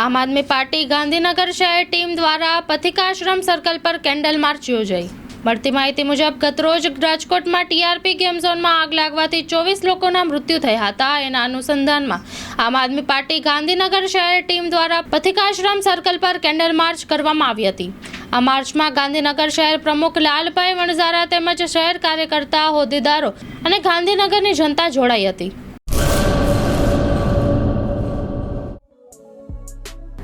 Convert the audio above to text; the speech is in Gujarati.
આમ આદમી પાર્ટી ગાંધીનગર શહેર ટીમ દ્વારા પથિકાશ્રમ સર્કલ પર કેન્ડલ માર્ચ યોજાઈ. મળતી માહિતી મુજબ ગતરોજ રાજકોટમાં ટીઆરપી ગેમ ઝોનમાં આગ લાગવાથી ચોવીસ લોકોના મૃત્યુ થયા હતા. એના અનુસંધાનમાં આમ આદમી પાર્ટી ગાંધીનગર શહેર ટીમ દ્વારા પથિકાશ્રમ સર્કલ પર કેન્ડલ માર્ચ કરવામાં આવી હતી. આ માર્ચમાં ગાંધીનગર શહેર પ્રમુખ લાલભાઈ વણઝારા તેમજ શહેર કાર્યકર્તા હોદ્દેદારો અને ગાંધીનગરની જનતા જોડાઈ હતી.